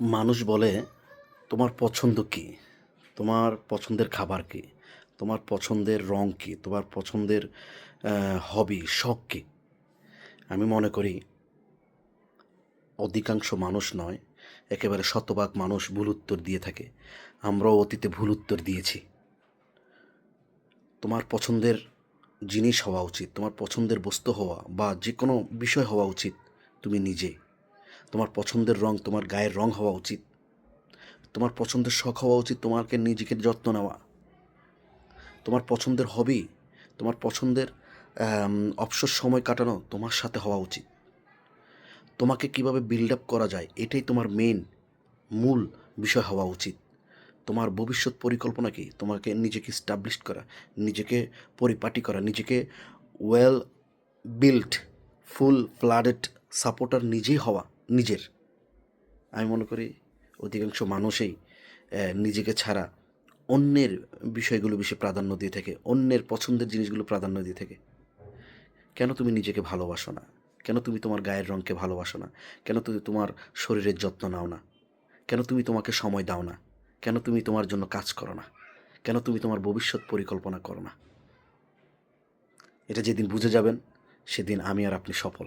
মানুষ বলে, তোমার পছন্দ কী? তোমার পছন্দের খাবার কী? তোমার পছন্দের রং কী? তোমার পছন্দের হবি শখ কী? আমি মনে করি, অধিকাংশ মানুষ নয়, একেবারে শতভাগ মানুষ ভুল উত্তর দিয়ে থাকে। আমরাও অতীতে ভুল উত্তর দিয়েছি। তোমার পছন্দের জিনিস হওয়া উচিত, তোমার পছন্দের বস্তু হওয়া বা যে কোনো বিষয় হওয়া উচিত তুমি নিজে তোমার পছন্দের রং, তোমার গায়ের রং হওয়া উচিত। তোমার পছন্দের শখ হওয়া উচিত, তোমাকে নিজেকে যত্ন নেওয়া। তোমার পছন্দের হবি তোমার পছন্দের অবসর সময় কাটানো তোমার সাথে হওয়া উচিত। তোমাকে কীভাবে বিল্ড আপ করা যায়, এটাই তোমার মেন মূল বিষয় হওয়া উচিত। তোমার ভবিষ্যৎ পরিকল্পনা কি? তোমাকে নিজেকে স্টাবলিশ করা, নিজেকে পরিপাটি করা, নিজেকে well build full flooded supporter নিজেই হওয়া। নিজের। আমি মনে করি অধিকাংশ মানুষই নিজেকে ছাড়া অন্যের বিষয়গুলো বেশি প্রাধান্য দিয়ে থাকে, অন্যের পছন্দের জিনিসগুলো প্রাধান্য দিয়ে থাকে। কেন তুমি নিজেকে ভালোবাসো না? কেন তুমি তোমার গায়ের রঙকে ভালোবাসো না? কেন তুমি তোমার শরীরের যত্ন নাও না? কেন তুমি তোমাকে সময় দাও না? কেন তুমি তোমার জন্য কাজ করো না? কেন তুমি তোমার ভবিষ্যৎ পরিকল্পনা করো না? এটা যেদিন বুঝে যাবেন, সেদিন আমি আর আপনি সফল।